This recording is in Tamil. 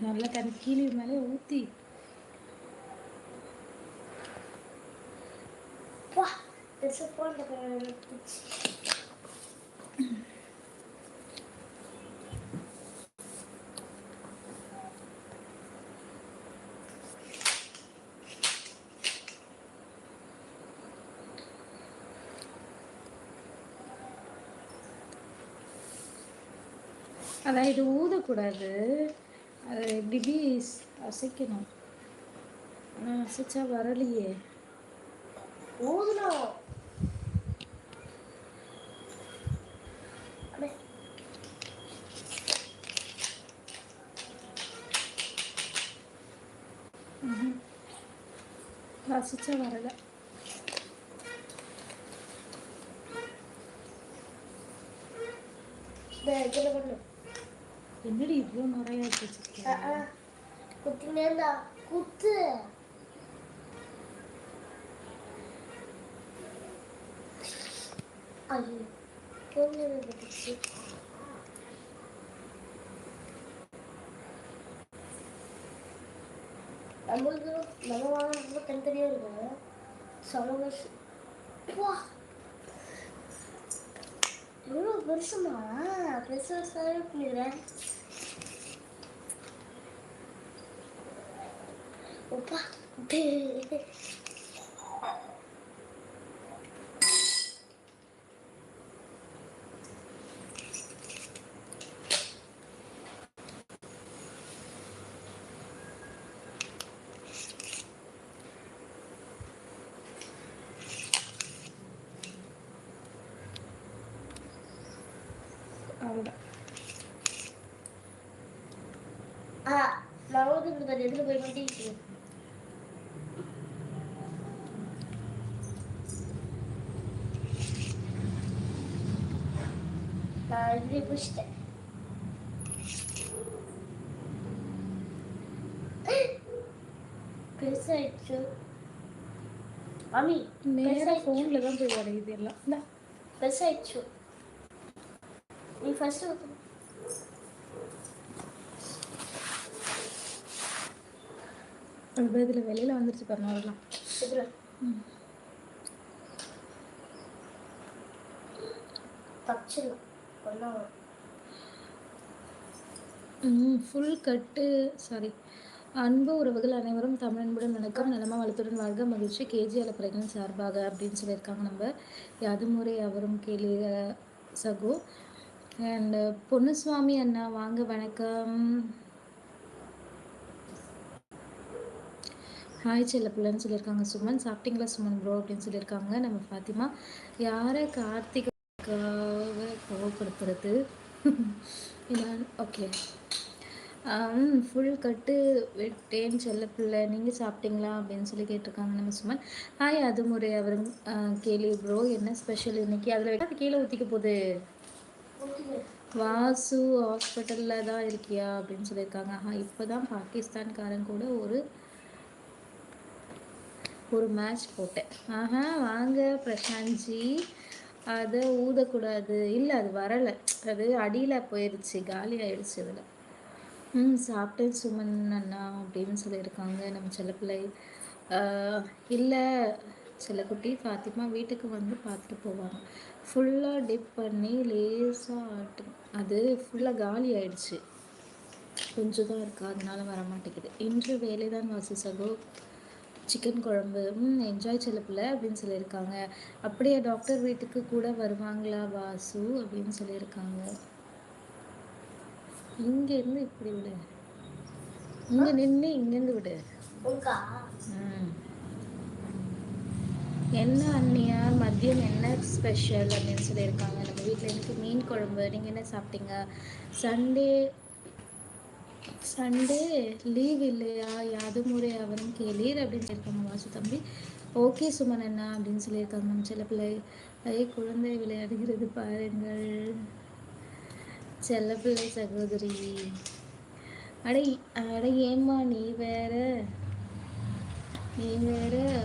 நல்லா கண் கீழே மேலே ஊற்றி வா பெருசா போன அதான் இது ஊதக்கூடாது. அதை இப்படி அசைக்கணும். ஆனால் அசைச்சா வரலையே. ஊதுனோம். அடே. அசைச்சா வரலை. இதுல பண்ணு. என்னடி இவ்வளோ நிறையா வச்சுருக்கேன் குத்து. நம்மளுக்கு நம்ம வாங்க தனித்தனியாக இருக்கும். வா. வா பெருசுமா பெருசு பெருசாகவே பண்ணிடுறேன் Opa! ஆ நான் வந்து அந்த எதில் போய் மாட்டேன் நான் இதுலேயே பிடிச்சிட்டேன். பெருசாயிடுச்சு. மாமி நேராக ஃபோனில் தான் போய் உடையுது எல்லாம். இந்தா. பெருசாயிடுச்சு. நீ ஃபர்ஸ்ட் அது இதில் வெளியில் வந்துருச்சு பாருங்க அதெல்லாம் இதுல. தச்சிடலாம் ஃபுல் கட்டு சாரி அன்பு உறவுகள் அனைவரும் தமிழன்புடன் வணக்கம். நலமா வளத்துடன் வாழ்க. மகிழ்ச்சி. கேஜி அலப்பறைகளின் சார்பாக அப்படின்னு சொல்லியிருக்காங்க நம்ம. யாதுமுறை அவரும் கேள்வி சகோ. அண்ட் பொன்னுசுவாமி uh, அண்ணா வாங்க வணக்கம். ஹாய் செல்லப்பிள்ளைன்னு சொல்லியிருக்காங்க. சுமன் சாப்பிட்டீங்களா சுமன் ப்ரோ அப்படின்னு சொல்லியிருக்காங்க. நம்ம ஃபாத்திமா யாரை கார்த்திகாவை கோவப்படுத்துறது? ஓகே ஃபுல் um, கட்டு விட்டேன் செல்லப்பிள்ளை நீங்கள் சாப்பிட்டீங்களா? அப்படின்னு சொல்லி கேட்டிருக்காங்க நம்ம சுமன். ஹாய் அது முறை அவரும் கேள்வி ப்ரோ என்ன ஸ்பெஷல் இன்னைக்கு? அதில் அது கீழே ஊற்றிக்க போகுது. வாசு ஹாஸ்பிட்டலில் தான் இருக்கியா அப்படின்னு சொல்லியிருக்காங்க. ஆஹா இப்போ தான் பாகிஸ்தான்காரன் கூட ஒரு ஒரு மேட்ச் போட்டேன். ஆஹா வாங்க பிரசாந்த்ஜி. அதை ஊதக்கூடாது. இல்லை அது வரலை. அது அடியில் போயிடுச்சு காலி ஆயிடுச்சு அதில். ம் சாப்பிட்டேன் சுமன் அண்ணா அப்படின்னு சொல்லியிருக்காங்க நம்ம செல்லப்பிள்ளை. பிள்ளை இல்லை செல்லக்குட்டி ஃபாத்திமா வீட்டுக்கு வந்து பார்த்துட்டு போவாங்க. ஃபுல்லாக டிப் பண்ணி லேசாக ஆட்டும் அது ஃபுல்லாக காலி ஆயிடுச்சு. கொஞ்சம் தான் இருக்கா அதனால வர மாட்டேங்குது. இன்று வேலை தான் வாசி சகோ. சிக்கன் குழம்பு. என்ஜாய் செல்லப்பில்லை அப்படின்னு சொல்லியிருக்காங்க. அப்படியே டாக்டர் வீட்டுக்கு கூட வருவாங்களா வாசு அப்படின்னு சொல்லியிருக்காங்க. இங்கேருந்து இப்படி விடு. இங்கே நின்று இங்கேருந்து விடு. ம். என்ன அண்ணியார் மதியம் என்ன ஸ்பெஷல் அப்படின்னு சொல்லியிருக்காங்க. நம்ம வீட்டில் எனக்கு மீன் குழம்பு. நீங்கள் என்ன சாப்பிட்டீங்க? சண்டே சண்டே லீவ் இல்லையா? யாது முறை அவரும் கேளீர் அப்படின்னு சொல்லியிருக்காங்க வாசு தம்பி. ஓகே சுமன் அண்ணா அப்படின்னு சொல்லியிருக்காங்க நம்ம சில பிள்ளை குழந்தை விளையாடுகிறது பாருங்கள். செல்லப்பிள்ளை சகோதரி. அடை அட ஏம்மா நீ வேற நீ வேற.